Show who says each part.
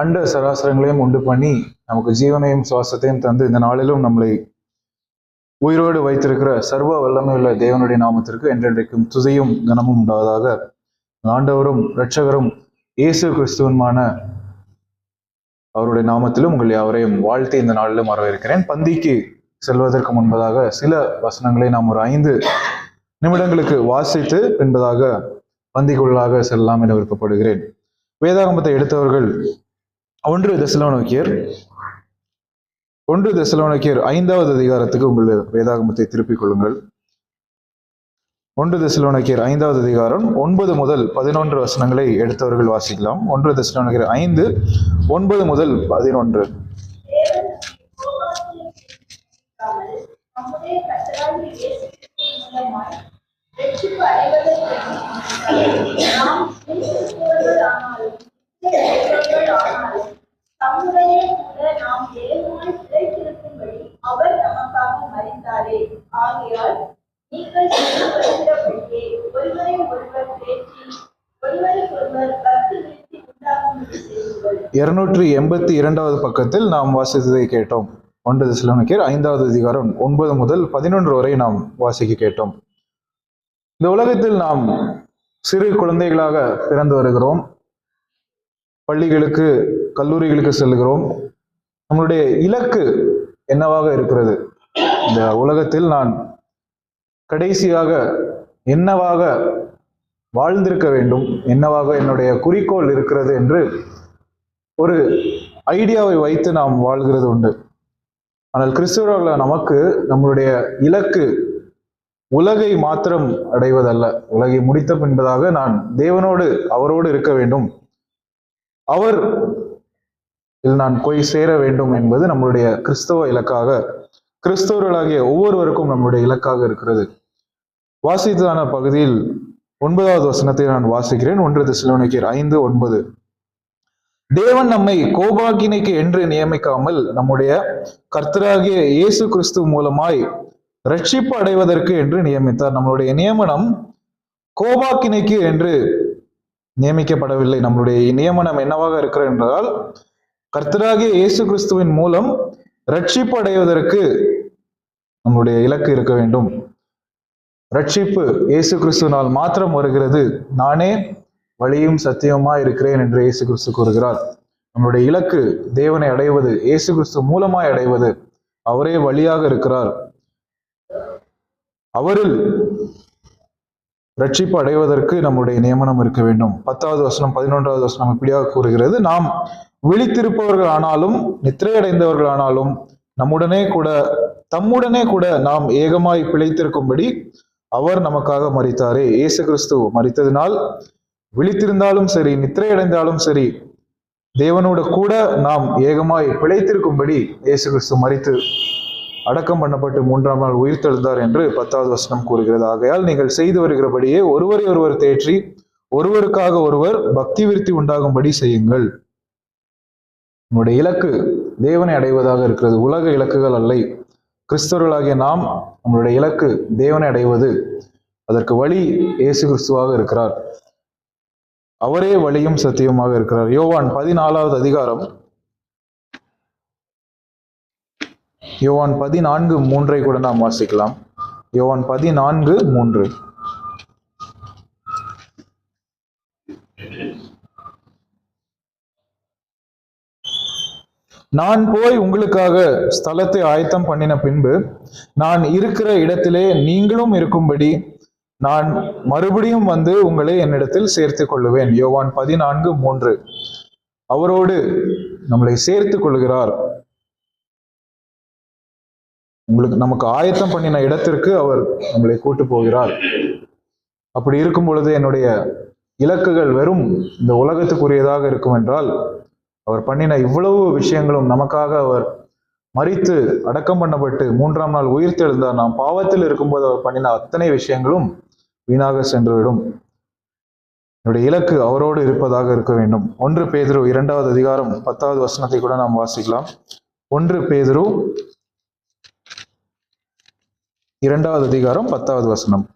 Speaker 1: அண்ட சராசரங்களையும் உண்டு பண்ணி நமக்கு ஜீவனையும் சுவாசத்தையும் தந்து இந்த நாளிலும் நம்மளை உயிரோடு வைத்திருக்கிற சர்வ வல்லமையுள்ள தேவனுடைய நாமத்திற்கு என்றென்றைக்கும் துதையும் கனமும் உண்டாவதாக ஆண்டவரும் இரட்சகரும் இயேசு கிறிஸ்துவனுமான அவருடைய நாமத்திலும் உங்கள் யாவரையும் வாழ்த்தி இந்த நாளிலும் வரவேற்கிறேன். பந்திக்கு செல்வதற்கு முன்பதாக சில வசனங்களை நாம் ஒரு ஐந்து நிமிடங்களுக்கு வாசித்து பின்பதாக பந்திக்குள்ளாக செல்லலாம் என விருப்பப்படுகிறேன். வேதாகமத்தை எடுத்தவர்கள் ஒன்று தசலோனோக்கியர். ஒன்று தசலோனோக்கியர் ஐந்தாவது அதிகாரத்துக்கு உங்கள் வேதாகமத்தை திருப்பிக் கொள்ளுங்கள். ஒன்று தெசலோனக்கியர் ஐந்தாவது அதிகாரம் ஒன்பது முதல் பதினொன்று வசனங்களை எடுத்தவர்கள் வாசிக்கலாம். ஒன்று தெசலோனக்கியர் ஐந்து ஒன்பது முதல் பதினொன்று.
Speaker 2: நாம் கிறிஸ்துவர்கள் ஆனாலும் கிறிஸ்துவர்கள் ஆனாலும் தம்முடனே கூட நாம் தேவமாய் பிழைத்திருக்கும்படி அவர் நமக்காக மறித்தாரே ஆகையால் நீங்கள் வருகிறபடியே ஒருவரை ஒருவர் பேசி ஒருவருக்கொருவர் கருத்து விருத்தி உண்டாகும்படி செய்யுங்கள்.
Speaker 1: இருநூற்றி எண்பத்தி இரண்டாவது பக்கத்தில் நாம் வாசித்ததை கேட்டோம். ஒன்பது தெசலோனிக்கேர் ஐந்தாவது அதிகாரம் ஒன்பது முதல் பதினொன்று வரை நாம் வாசிக்க கேட்டோம். இந்த உலகத்தில் நாம் சிறு குழந்தைகளாக பிறந்து வருகிறோம். பள்ளிகளுக்கு கல்லூரிகளுக்கு செல்கிறோம். நம்மளுடைய இலக்கு என்னவாக இருக்கிறது? இந்த உலகத்தில் நான் கடைசியாக என்னவாக வாழ்ந்திருக்க வேண்டும் என்னவாக என்னுடைய குறிக்கோள் இருக்கிறது என்று ஒரு ஐடியாவை வைத்து நாம் வாழ்கிறது உண்டு. ஆனால் கிறிஸ்துவர்கள நமக்கு நம்மளுடைய இலக்கு உலகை மாத்திரம் அடைவதல்ல. உலகை முடித்த பின்பதாக நான் தேவனோடு அவரோடு இருக்க வேண்டும். அவர் இதில் நான் போய் சேர வேண்டும் என்பது நம்மளுடைய கிறிஸ்தவ இலக்காக கிறிஸ்தவர்களாகிய ஒவ்வொருவருக்கும் நம்முடைய இலக்காக இருக்கிறது. வாசித்ததான பகுதியில் ஒன்பதாவது வசனத்தை நான் வாசிக்கிறேன். ஒன்று திசைலோனிக்கர் ஐந்து ஒன்பது. தேவன் நம்மை கோபாக்கினைக்கு என்று நியமிக்காமல் நம்முடைய கர்த்தராகிய இயேசு கிறிஸ்து மூலமாய் ரட்சிப்பு அடைவதற்கு என்று நியமித்தார். நம்மளுடைய நியமனம் கோபாக்கினைக்கு என்று நியமிக்கப்படவில்லை. நம்மளுடைய நியமனம் என்னவாக இருக்கிறது என்றால் கர்த்தராகிய இயேசு கிறிஸ்துவின் மூலம் ரட்சிப்பு அடைவதற்கு நம்முடைய இலக்கு இருக்க வேண்டும். ரட்சிப்பு இயேசு கிறிஸ்துனால் மாத்திரம் வருகிறது. நானே வழியும் சத்தியமா இருக்கிறேன் என்று இயேசு கிறிஸ்து கூறுகிறார். நம்முடைய இலக்கு தேவனை அடைவது இயேசு கிறிஸ்து மூலமாய் அடைவது. அவரே வழியாக இருக்கிறார். அவரில் ரட்சிப்பு அடைவதற்கு நம்முடைய நியமனம் இருக்க வேண்டும். பத்தாவது வசனம் பதினொன்றாவது வசனம் இப்படியாக கூறுகிறது. நாம் விழித்திருப்பவர்கள் ஆனாலும் நித்திரையடைந்தவர்கள் ஆனாலும் நம்முடனே கூட தம்முடனே கூட நாம் ஏகமாய் பிழைத்திருக்கும்படி அவர் நமக்காக மறித்தாரே. இயேசு கிறிஸ்து மறித்ததினால் விழித்திருந்தாலும் சரி நித்திரையடைந்தாலும் சரி தேவனோட கூட நாம் ஏகமாய் பிழைத்திருக்கும்படி இயேசு கிறிஸ்து மறித்து அடக்கம் பண்ணப்பட்டு மூன்றாம் நாள் உயிர்த்தெழுந்தார் என்று பத்தாவது வசனம் கூறுகிறது. ஆகையால் நீங்கள் செய்து வருகிறபடியே ஒருவரை ஒருவர் தேற்றி ஒருவருக்காக ஒருவர் பக்தி விருத்தி உண்டாகும்படி செய்யுங்கள். நம்முடைய இலக்கு தேவனை அடைவதாக இருக்கிறது. உலக இலக்குகள் அல்லை. கிறிஸ்தவர்களாகிய நாம் நம்மளுடைய இலக்கு தேவனை அடைவது. அதற்கு வழி இயேசு கிறிஸ்துவாக இருக்கிறார். அவரே வழியும் சத்தியமாக இருக்கிறார். யோவான் பதினாலாவது அதிகாரம். யோவான் பதினான்கு மூன்றை கூட நாம் வாசிக்கலாம். யோவான் பதினான்கு மூன்று. நான் போய் உங்களுக்காக ஸ்தலத்தை ஆயத்தம் பண்ணின பின்பு நான் இருக்கிற இடத்திலே நீங்களும் இருக்கும்படி நான் மறுபடியும் வந்து உங்களை என்னிடத்தில் சேர்த்து கொள்ளுவேன். யோவான் பதினான்கு மூன்று. அவரோடு நம்மளை சேர்த்து கொள்கிறார். உங்களுக்கு நமக்கு ஆயத்தம் பண்ணின இடத்திற்கு அவர் நம்மளை கூட்டு போகிறார். அப்படி இருக்கும் பொழுது என்னுடைய இலக்குகள் வெறும் இந்த உலகத்துக்குரியதாக இருக்கும் என்றால் அவர் பண்ணின இவ்வளவு விஷயங்களும் நமக்காக அவர் மறித்து அடக்கம் பண்ணப்பட்டு மூன்றாம் நாள் உயிர்த்தெழுந்தார். நாம் பாவத்தில் இருக்கும்போது அவர் பண்ணின அத்தனை விஷயங்களும் வீணாக சென்றுவிடும். என்னுடைய இலக்கு அவரோடு இருப்பதாக இருக்க வேண்டும். ஒன்று பேதுரு இரண்டாவது அதிகாரம் பத்தாவது வசனத்தை கூட நாம் வாசிக்கலாம். ஒன்று பேதுரு இரண்டாவது அதிகாரம் பத்தாவது வசனம்.